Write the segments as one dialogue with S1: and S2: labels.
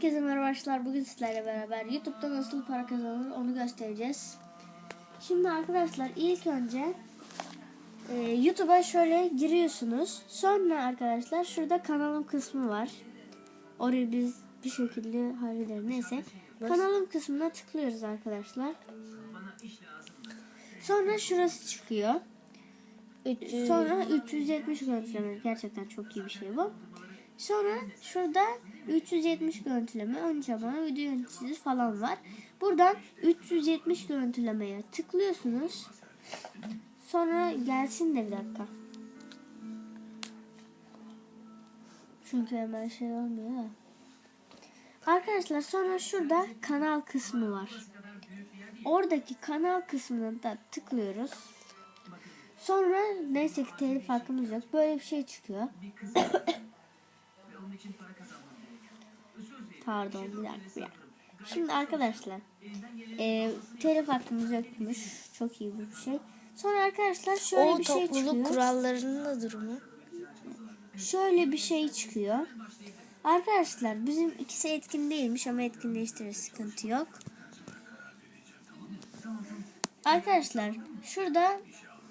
S1: Herkese merhaba arkadaşlar. Bugün sizlerle beraber YouTube'da nasıl para kazanılır onu göstereceğiz. Şimdi arkadaşlar ilk önce e, YouTube'a şöyle giriyorsunuz. Sonra arkadaşlar şurada kanalım kısmı var. Orayı biz bir şekilde hallederiz. Neyse. Kanalım kısmına tıklıyoruz arkadaşlar. Sonra şurası çıkıyor. Sonra 370 görüntüleme. Gerçekten çok iyi bir şey bu. Sonra şurada 370 görüntüleme, ön çabana, video yöneticisi falan var. Buradan 370 görüntülemeye tıklıyorsunuz. Sonra gelsin de bir dakika. Çünkü hemen şey olmuyor da. Arkadaşlar sonra şurada kanal kısmı var. Oradaki kanal kısmına da tıklıyoruz. Sonra neyse ki telif hakkımız yok. Böyle bir şey çıkıyor. Pardon bir dakika dakika. Şimdi arkadaşlar e, telif hakkımız yokmuş. Çok iyi bir şey. Sonra arkadaşlar şöyle
S2: o
S1: bir şey
S2: topluluk
S1: çıkıyor.
S2: kurallarının da durumu.
S1: Şöyle bir şey çıkıyor. Arkadaşlar bizim ikisi etkin değilmiş ama etkinleştirir sıkıntı yok. Arkadaşlar şurada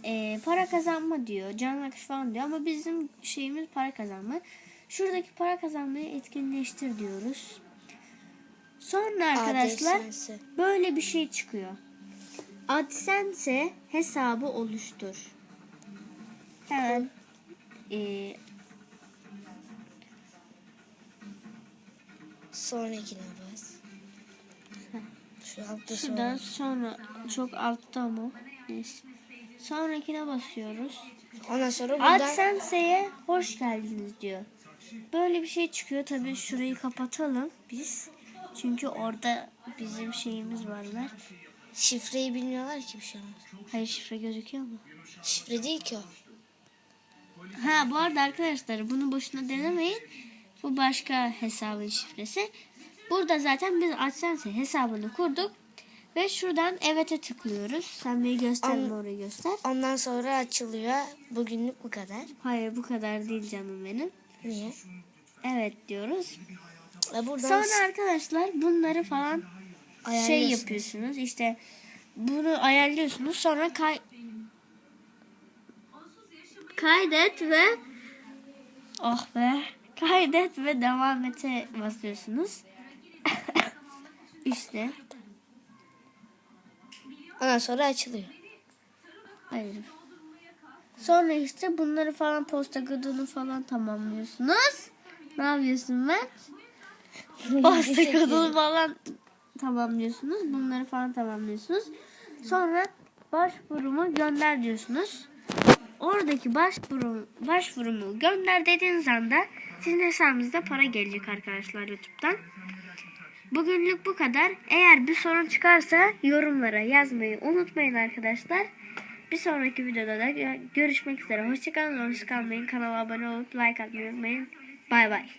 S1: e, para kazanma diyor. Can akış falan diyor ama bizim şeyimiz para kazanma. Şuradaki para kazanmayı etkinleştir diyoruz. Sonra arkadaşlar
S2: AdSense.
S1: böyle bir şey çıkıyor. AdSense hesabı oluştur. Hemen e,
S2: Sonrakine bas. Şu altta
S1: Şuradan
S2: sonra.
S1: sonra çok altta ama neyse. Sonrakine basıyoruz.
S2: Ondan sonra buradan
S1: AdSense'ye hoş geldiniz diyor. Böyle bir şey çıkıyor. Tabii şurayı kapatalım biz. Çünkü orada bizim şeyimiz var var.
S2: şifreyi bilmiyorlar ki bir şey olmaz.
S1: Hayır şifre gözüküyor mu?
S2: Şifre değil ki o.
S1: Ha bu arada arkadaşlar bunu boşuna denemeyin. Bu başka hesabın şifresi. Burada zaten biz AdSense hesabını kurduk. Ve şuradan evet'e tıklıyoruz. Sen bir gösterme
S2: An-
S1: orayı göster.
S2: Ondan sonra açılıyor. Bugünlük bu kadar.
S1: Hayır bu kadar değil canım benim.
S2: Niye?
S1: Evet diyoruz.
S2: Ve buradan
S1: Sonra arkadaşlar bunları falan şey yapıyorsunuz. İşte bunu ayarlıyorsunuz. Sonra kay kaydet ve oh be kaydet ve devam ete basıyorsunuz. işte
S2: Ondan sonra açılıyor.
S1: hayır. Sonra işte bunları falan posta kodunu falan tamamlıyorsunuz. Ne yapıyorsun Mert? Posta kodunu falan tamamlıyorsunuz. Bunları falan tamamlıyorsunuz. Sonra başvurumu gönder diyorsunuz. Oradaki başvuru, başvurumu gönder dediğiniz anda sizin hesabınızda para gelecek arkadaşlar YouTube'dan. Bugünlük bu kadar. Eğer bir sorun çıkarsa yorumlara yazmayı unutmayın arkadaşlar. Bir sonraki videoda da görüşmek üzere. Hoşçakalın. Hoşçakalmayın. Kanala abone olup like atmayı unutmayın. Bay bay.